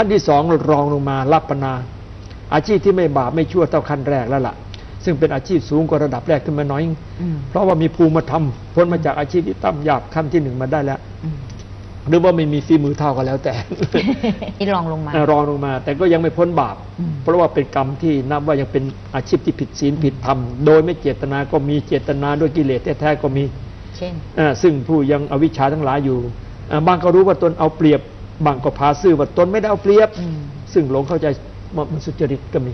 ขั้นที่สองรองลงมารับปนาอาชีพที่ไม่บาปไม่ชั่วเท่าขั้นแรกแล้วล่ะ ซึ่งเป็นอาชีพสูงกว่าระดับแรกขึ้นมาหน้อยอืมเพราะว่ามีภูมิธรรมพ้นมาจากอาชีพที่ต่ำหยาบขั้นที่หนึ่งมาได้แล้วอืมหรือว่าไม่มีฝีมือเท่ากันแล้วแต่นี่ลองลงมาอ่ารองลงมา แต่ก็ยังไม่พ้นบาปอืมเพราะว่าเป็นกรรมที่นับว่ายังเป็นอาชีพที่ผิดศีลผิดธรรม โดยไม่เจตนาก็มีเจตนาด้วยกิเลสแท้ๆก็มี เช่นอ่าซึ่งผู้ยังอวิชชาทั้งหลายอยู่อ่าบางก็รู้ว่าตนเอาเปรียบ บางก็พาซื่อว่าตนไม่ได้เอาเปรียบอืมซึ่งหลงเข้าใจว่ามันสุจริตก็มี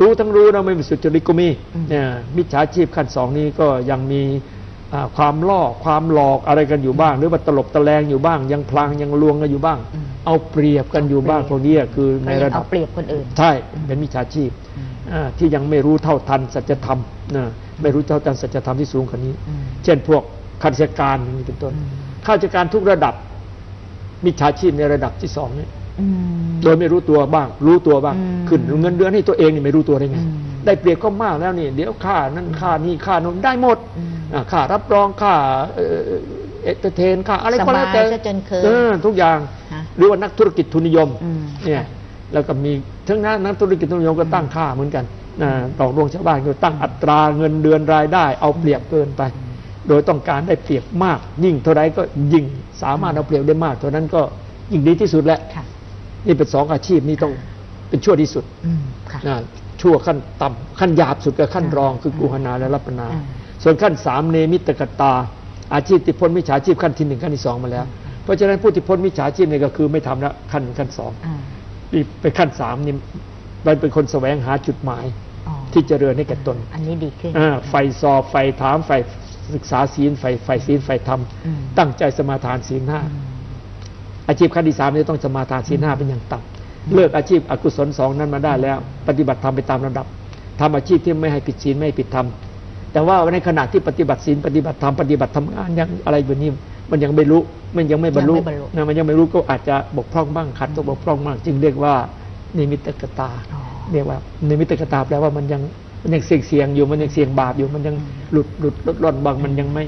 รู้ทั้งรู้นะไม่มีสุจริตก็มีอืมเนี่ยมิจฉาชีพขั้นสองนี้ก็ยังมีอ่าความล่อความหลอกอะไรกันอยู่บ้าง หรือว่าตลบตะแลงอยู่บ้าง ยังพลางยังลวงกันอยู่บ้างอืมเอาเปรียบกันอยู่บ้างพวกนี้คือในก็ยัระงดัเอาบเปรียบคนอื่นใช่เป็นมิจฉาชีพอืมอ่าที่ยังไม่รู้เท่าทันสัจธรรมนะไม่รู้เท่าทันสัจธรรมที่สูงกว่านี้อืมเช่นพวกข้าราชการอย่างนี้เป็นต้นอืมข้าราชการทุกระดับ มิจฉาชีพในระดับที่สองเนี่ยอืมโดยไม่รู้ตัวบ้าง รู้ตัวบ้างอืมขึ้นเงินเดือนให้ตัวเองนี่ไม่รู้ตัวได้ไงอืมได้เปรียบก็มากแล้วนี่ เดี๋ยวค่านั่นค่านี่ค่าโน้นได้หมดอืมอ่าค่ารับรองค่าเอ่อเอเตอร์เทนค่าอะไรก็แล้วแต่สบายซะจนเคินออทุกอย่างฮะหรือว่านักธุรกิจทุนนิยมอืมเนี่ยแล้วก็มีทั้งนั้นนักธุรกิจทุนนิยมก็ตั้งค่าเหมือนกันนะหลอกลวงชาวบ้านก็ตั้งอัตราเงินเดือนรายได้ เอาเปรียบเกินไป โดยต้องการได้เปรียบมาก ยิ่งเท่าไรก็ยิ่งสามารถเอาเปรียบได้มาก เท่านั้นก็ยิ่งดีที่สุดแหละค่ะนี่เป็นสองอาชีพนี้ต้องเป็นชั่วที่สุดอืมค่ะนะชั่วขั้นต่ำขั้นหยาบสุดกับขั้นอ่ารองคือกุหนาและรัปนาอ่าส่วนขั้นสามเนมิตกตา อาชีพที่พ้นมิจฉาชีพขั้นที่หนึ่งขั้นที่สองมาแล้ว เพราะฉะนั้นผู้ที่พ้นมิจฉาชีพเนี่ยก็คือไม่ทำแล้วขั้นขั้นสองอ่านี่ไปขั้นสามนี่มันเป็นคนแสวงหาจุดหมายอ๋อที่เจริญให้แก่ตน อันนี้ดีขึ้นอ่าไฟสอบไฟถามไฟ ศึกษาศีลไฟไฟศีลไฟธรรมอืมตั้งใจสมาทานศีลห้าอืมอาชีพขั้นที่สามนี่ต้องสมาทานศีลห้าเป็นอย่างต่ำเลิกอาชีพอกุศลสองนั้นมาได้แล้ว ปฏิบัติธรรมไปตามระดับทำอาชีพที่ไม่ให้ผิดศีลไม่ให้ผิดธรรมแต่ว่าในขณะที่ปฏิบัติศีลปฏิบัติธรรมปฏิบัติทำงานยังอะไรแบบนี้มันยังไม่รู้มันยังไม่บรรลุยังไม่บรรลุนะมันยังไม่รู้ก็อาจจะบกพร่องบ้างขัดก็บกพร่องบ้างจึงเรียกว่านิมิตกตาอ๋อเรียกว่านิมิตกตาแปลว่ามันยัง มันยังเสี่ยงเสี่ยงอยู่มันยังเสี่ยงบาปอยู่มันยังหลุดหลุดลดหล่อนบางมันยังไม่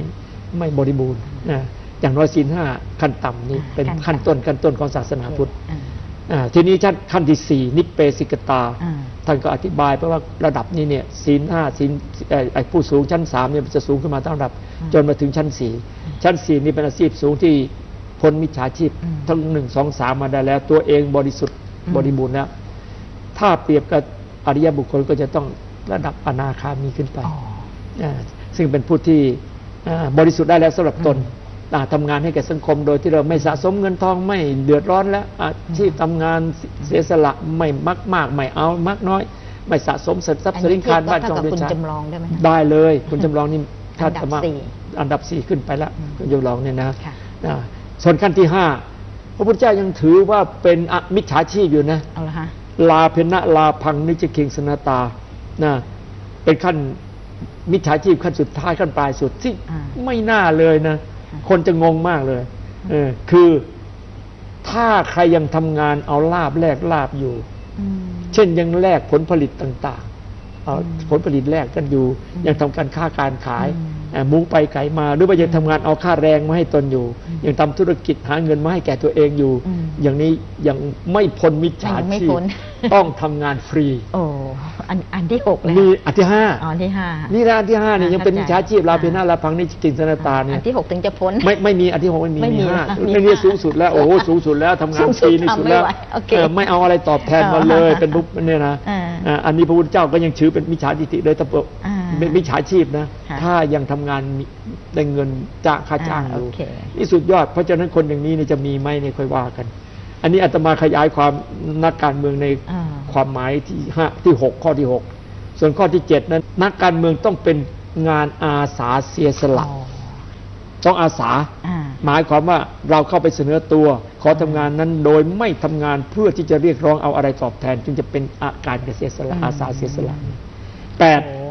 ไม่บริบูรณ์นะอย่างน้อยศีลห้าขั้นต่ำนี่เป็นขั้นขั้นต่ำต้นขั้นต้นของศาสนาพุทธอ่าอ่าทีนี้ชั้นขั้นที่สี่นิพเปสิกตาอ่าท่านก็อธิบายเพราะว่าระดับนี้เนี่ยศีลห้าศีลเอ่อไอ้ผู้สูงชั้นสามเนี่ยมันจะสูงขึ้นมาตั้งระดับ จนมาถึงชั้นสี่ชั้นสี่นี่เป็นอาชีพสูงที่พ้นมิจฉาชีพอืมทั้งหนึ่งสองสามมาได้แล้ว ตัวเองบริสุทธิ์อืมบริบูรณ์แล้วถ้าเปรียบกับอริยบุคคลก็จะต้อง ระดับอนาคามีขึ้นไปอ๋อาซึ่งเป็นผู้ที่อ่าบริสุทธิ์ได้แล้วสำหรับตนอ่าทำงานให้แก่สังคมโดยที่เราไม่สะสมเงินทองไม่เดือดร้อนแล้วอาชีพทำงานเสียสละไม่มักมากไม่เอามักน้อย ไม่สะสมทรัพย์สินคานบ้านเท่าช่องกับเรือนคุณชานจำลองได้ไหมคะได้เลย คุณจำลองนี่ถ้าอันดับจะมาสี่อันดับสี่ขึ้นไปแล้วอืมคุณจำลองเนี่ยนะค่ะอ่าส่วนขั้นที่ห้าพระพุทธเจ้ายังถือว่าเป็นอมิจฉาชีพอยู่นะเอาละฮะลาเพนะลาพังนิจคิงสนาตา นะเป็นขั้นมิจฉาชีพขั้นสุดท้ายขั้นปลายสุดที่อ่าไม่น่าเลยนะค่ะคนจะงงมากเลยเออคือถ้าใครยังทำงานเอาลาบแลกลาบอยู่อืมเช่นยังแลกผลผลิตต่าง ๆ เอาอืมผลผลิตแลกกันอยู่อืมยังทำการค้าการขายอื มเอ่อหมุงไปไก่มา หรือว่ายังทำงานเอาค่าแรงมาให้ตนอยู่อืมยังทำธุรกิจหาเงินมาให้แก่ตัวเองอยู่อืมอย่างนี้ยังไม่พ้นมิจฉายังไม่ชีพพ้นต้องทำงานฟรี โอ้อันอันที่หกเลยมีอันที่ห้าอ๋ออันที่ห้านี่นะอันที่ห้าเนี่ยอ่ายังเป็นเข้ามิใจจฉาชีพลาอ่าเพนาลาพังนิจกินสนาตาเนี่อัยนที่หกถึงจะพ้นไม่ไม่มีอันที่หกไม่มีไม่มีมีห้านะมีไม่นี่ห้าสูงสุดแล้วโอ้โหสูงสุดแล้วทำงานสูงฟสุดรีนี่สุดแล้วทำไม่ไหวโอเคเออไม่เอาอะไรตอบแทนมาเลยอ่าเป็นบุ๊บเนี่ยนะอ่าอ่าอันนี้พระพุทธเจ้าก็ยังถือเป็นมิจฉาทิฏฐิเลยถ้า เปิดอ่าเป็นมิจฉาชีพนะ ค่ะถ้ายังทำงานมีได้เงินจ้างค่าจ้างอยู่อ่าโอเค นี่สุดยอด เพราะฉะนั้นคนอย่างนี้เนี่ยจะมีไหมเนี่ยค่อยว่ากัน อันนี้อาตมาขยายความนักการเมืองใน อ่า ความหมายที่ห้าที่หกข้อที่หกส่วนข้อที่เจ็ดนั้น นักการเมืองต้องเป็นงานอาสาเสียสละอ๋อต้องอาสา อ่า หมายความว่าเราเข้าไปเสนอตัว ขอทำงานนั้นโดยไม่ทำงานเพื่อที่จะเรียกร้องเอาอะไรตอบแทน จึงจะเป็นอาการเสียสละอืมอาสาเสียสละแปด โอ้ห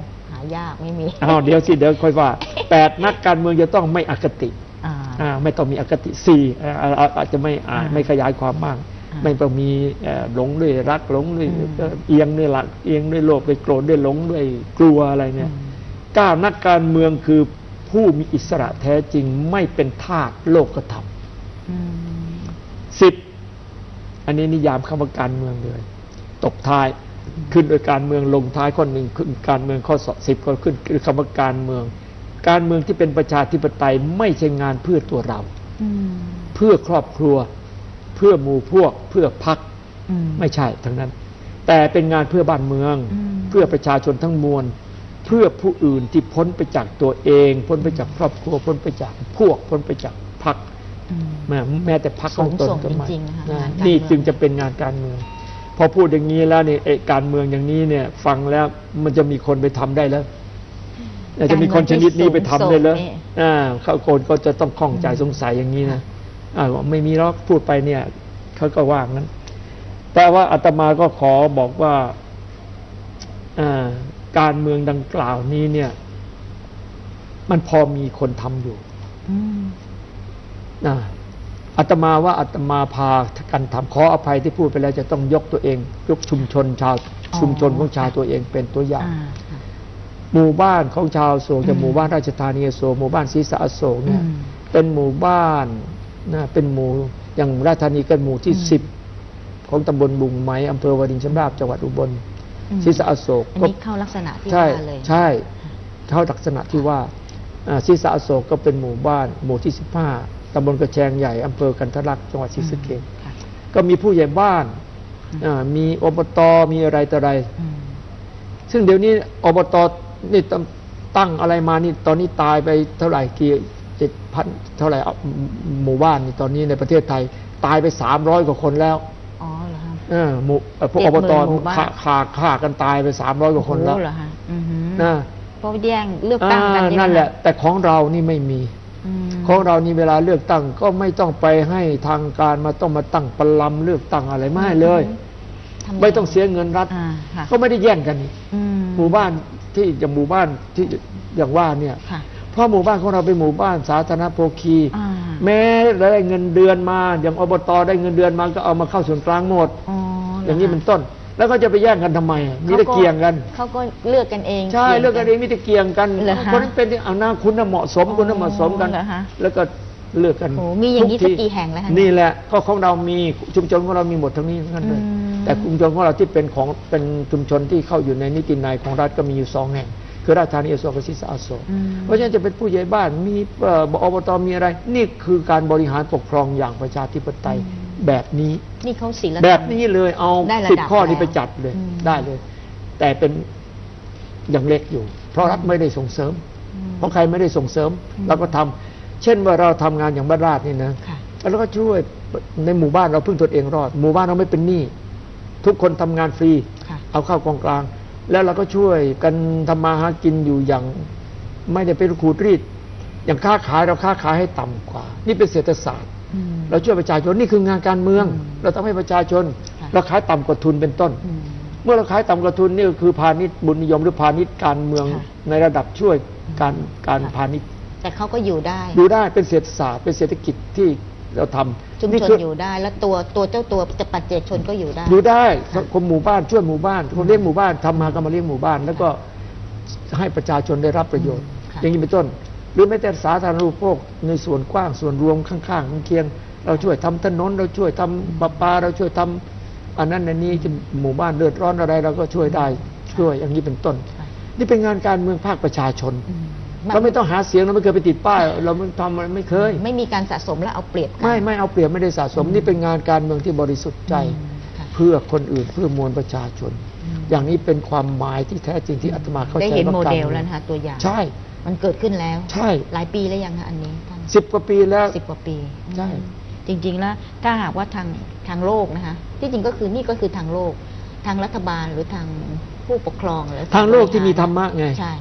ายากไม่มีอ้าวเดี๋ยวสิเดี๋ยวค่อยว่าแปดนักการเมืองจะต้องไม่อคติอ่าอ่าไม่ต้องมีอคติสี่อ่าอ่าอาจจะไม่อ่าอ่าไม่ขยายความมากอ่าไม่ต้องมีเอ่อหลงด้วยรักหลงด้วยอืมเอ่อเอียงด้วยหลักเอียงด้วยโลภด้วยโกรธด้วยหลงด้วยกลัวอะไรเนี่ยอืมเก้านักการเมืองคือผู้มีอิสระแท้จริงไม่เป็นทาสโลกธรรมอืมสิบอันนี้นิยามคำว่าการเมืองเลย ตบท้าย ขึ้นโดยการเมืองลงท้ายข้อหนึ่งขึ้นการเมืองข้อสิบก็ขึ้นคือคำว่าการเมือง การเมืองที่เป็นประชาธิปไตยไม่ใช่งานเพื่อตัวเราอืมเพื่อครอบครัว เพื่อหมู่พวก เพื่อพักอืมไม่ใช่ทั้งนั้น แต่เป็นงานเพื่อบ้านเมืองอืมเพื่อประชาชนทั้งมวล เพื่อผู้อื่นที่พ้นไปจากตัวเอง พ้นไปจากครอบครัว พ้นไปจากพวก พ้นไปจากพักอืมแม้แม้แต่พักของตนสูงส่งก็ไม่จริงๆนะคะนะงานการนี่เมืองจึงจะเป็นงานการเมือง พอพูดอย่างนี้แล้วเนี่ยไอ้การเมืองอย่างนี้เนี่ย ฟังแล้วมันจะมีคนไปทำได้แล้วจะมีคนชนิดนี้ไปทำได้แล้วอ่าเขาคนก็จะต้องข้องใจสงสัยอย่างนี้นะอ่าว่าไม่มีหรอกพูดไปเนี่ยเขาก็ว่างั้น แต่ว่าอาตมาก็ขอบอกว่าอ่าการเมืองดังกล่าวนี้เนี่ย มันพอมีคนทำอยู่อืมนะ อาตมาว่าอาตมาพากันทำขออภัยที่พูดไปแล้วจะต้องยกตัวเอง ยกชุมชนชาวชุมชนของชาวตัวเองเป็นตัวอย่างอ่าค่ะหมู่บ้านของชาวอโศกจากอืมหมู่บ้านราชธานีอโศกหมู่บ้านศรีสะอโศกเนี่ยอืมเป็นหมู่บ้านนะเป็นหมู่อย่างราชธานีก็หมู่ที่อืมสิบของตำบลบุงไหมอำเภอวารินชำราบจังหวัดอุบลอืมศรีสะอโศกอันก็นี้เข้าลักษณะที่ใช่ว่าเลยใช่เข้าลักษณะที่ว่าอ่าศรีสะอโศกก็เป็นหมู่บ้านหมู่ที่สิบห้า ตำบลกระแชงใหญ่อำเภอกันทะลักจังหวัดศรีสะเกษค่ะก็มีผู้ใหญ่บ้านอ่ามีอบตมีอะไรต่ออะไรอืมซึ่งเดี๋ยวนี้อบตนี่ตั้งตั้งอะไรมานี่ตอนนี้ตายไปเท่าไหร่กี่เจ็ดพันเท่าไหร่เอาหมู่บ้านนี่ตอนนี้ในประเทศไทย ตายไปสามร้อยกว่าคนแล้วอ๋อเหรอฮะเออหมู่เอ่อพวกเจ็อดหมื่บนตหมู่บ้านฆ่าฆ่าฆ่ากันตายไปสามร้อยกว่าคนแล้วโอ้โหเหรอฮะอือหือนะเพราะแย่งเลือกตั้งกันอ่าใช่ไมนั่นแหละ แต่ของเรานี่ไม่มีอืม ของเรานี่เวลาเลือกตั้งก็ไม่ต้องไปให้ทางการมาต้องมาตั้งประลำเลือกตั้งอะไรไม่เลยทำไม่ต้องเสียเงินรัฐอ่าค่ะก็ไม่ได้แย่งกันนี่อืหมู่บ้านที่อย่างหมู่บ้านที่อย่างว่าเนี่ยค่ะเพราะหมู่บ้านของเราเป็นหมู่บ้านสาธารณโภคีอ่าแม้ได้เงินเดือนมา อย่างอบตได้เงินเดือนมาก็เอามาเข้าส่วนกลางหมดอ๋อออย่างนี้เป็นต้น แล้วก็จะไปแย่งกันทำไมอะมีแต่เกี่ยงกันเขาก็เลือกกันเองใช่เลือกกันเองมีแต่เกี่ยงกันเหรอฮะคนนั้นเป็นเอาหน้าคุณน่ะเหมาะสมคุณน่ะเหมาะสมกันเหรอฮะแล้วก็เลือกกันโอ้มีอย่างนี้ทุสักทีกี่แห่งแล้วคะนี่แหละก็ของเรามีชุมชนของเรามีหมดทั้งนี้ทั้งนั้นเลยอืมแต่ชุมชนของเราที่เป็นของเป็นชุมชนที่เข้าอยู่ในนิตินัยของรัฐก็มีอยู่สองแห่งคือราชธานีอโศกกับศิษย์อโศกอืมเพราะฉะนั้นจะเป็นผู้ใหญ่บ้านมีเอ่ออบตมีอะไร นี่คือการบริหารปกครองอย่างประชาธิปไตย แบบนี้นี่เขาศีลธรรมแบบนี้เลยเอาได้ระดับสิบข้อนี้แล้วไปจัดเลยอืมได้เลย แต่เป็นยังเล็กอยู่ เพราะรัฐไม่ได้ส่งเสริมอืมเพราะใครไม่ได้ส่งเสริมเราก็ทำเช่นว่าเราทำงานอย่างบ้านราชนี่นะค่ะแล้วก็ช่วยในหมู่บ้านเราพึ่งตนเองรอด หมู่บ้านเราไม่เป็นหนี้ทุกคนทำงานฟรีค่ะเอาเข้ากองกลาง แล้วเราก็ช่วยกันทำมาหากินอยู่อย่างไม่ได้เป็นขูดรีด อย่างค้าขายเราค้าขายให้ต่ำกว่า นี่เป็นเศรษฐศาสตร์อืม เราช่วยประชาชนนี่คืองานการเมืองอืมเราทำให้ประชาชนค่ะเราขายต่ำกว่าทุนเป็นต้นอืมเมื่อเราขายต่ำกว่าทุนนี่ก็คือพาณิชย์บุญนิยมหรือพาณิชย์การเมืองค่ะในระดับช่วยการการค่ะพาณิชย์แต่เขาก็อยู่ได้ อยู่ได้เป็นเศรษฐศาสตร์เป็นเศรษฐกิจที่เราทำชุมนี่ชนคืออยู่ได้ แล้วตัวตัวเจ้าตัวจะปัจเจกชนก็อยู่ได้ อยู่ได้ค่ะคนหมู่บ้านช่วยหมู่บ้านคนเลี้ยงหมู่บ้านทำมาก็มาเลี้ยงหมู่บ้าน แล้วก็ให้ประชาชนได้รับประโยชน์ค่ะอย่างนี้เป็นต้น หรือแม้แต่สาธารณูปโภคในส่วนกว้างส่วนรวมข้างๆเคียงๆเราช่วยทำถนน เราช่วยทำประปา เราช่วยทำอันนั้นอันนี้ที่หมู่บ้านเดือดร้อนอะไรเราก็ช่วยได้ช่วยอย่างนี้เป็นต้นค่ะนี่เป็นงานการเมืองภาคประชาชนอืมเราไม่ต้องหาเสียงเราไม่เคยไปติดป้าย เราไม่ทำอะไรไม่เคย ไม่มีการสะสมและเอาเปรียบกันไม่ไม่เอาเปรียบไม่ได้สะสมนี่เป็นงานการเมืองที่บริสุทธิ์ใจอืมค่ะเพื่อคนอื่นเพื่อมวลประชาชนอืมอย่างนี้เป็นความหมายที่แท้จริงที่อาตมาเข้าใจได้เห็นโมว่าการเดลแล้วนะคะตัวอย่างใช่ มันเกิดขึ้นแล้ว ใช่ หลายปีแล้วยังคะอันนี้ท่านสิบกว่าปีแล้วสิบกว่าปีใช่จริง ๆ แล้วถ้าหากว่าทางทางโลกนะคะที่จริงก็คือนี่ก็คือทางโลก ทางรัฐบาลหรือทางผู้ปกครองหรือทางโลกที่มีธรรมะไงใช่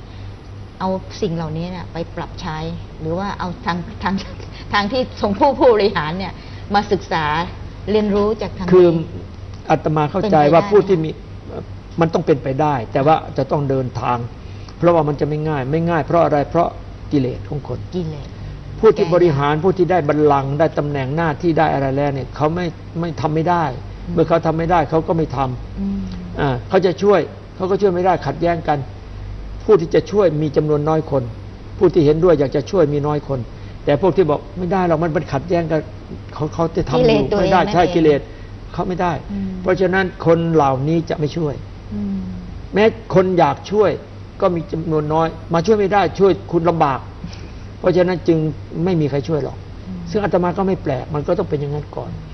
เอาสิ่งเหล่านี้เนี่ยไปปรับใช้ หรือว่าเอาทางทางทางที่ทรงผู้ผู้บริหารเนี่ย มาศึกษาเรียนรู้จากทางคือนี้อาตมาเข้าใจเป็นไปว่าได้ผู้ที่มีมันต้องเป็นไปได้ แต่ว่าจะต้องเดินทาง เพราะว่ามันจะไม่ง่าย ไม่ง่าย เพราะอะไรเพราะกิเลสของคนกิเลสผู้ที่บริหารผู้ที่ได้บัลลังก์ได้ตำแหน่งหน้าที่ได้อะไรแล้วเนี่ยเขาไม่ไม่ทำไม่ได้ เมื่อเขาทำไม่ได้เขาก็ไม่ทำอืมอ่าเขาจะช่วยเขาก็ช่วยไม่ได้ขัดแย้งกัน ผู้ที่จะช่วยมีจำนวนน้อยคน ผู้ที่เห็นด้วยอยากจะช่วยมีน้อยคน แต่พวกที่บอกไม่ได้หรอกมันเป็นขัดแย้งกันเขาเขาจะทำอยู่ไม่ได้ใช่กิเลสเขาไม่ได้อืมเพราะฉะนั้นคนเหล่านี้จะไม่ช่วยอืมแม้คนอยากช่วย ก็มีจำนวนน้อย มาช่วยไม่ได้ช่วยคุณลำบาก เพราะฉะนั้นจึงไม่มีใครช่วยหรอก ซึ่งอาตมาก็ไม่แปลก มันก็ต้องเป็นอย่างนั้นก่อนค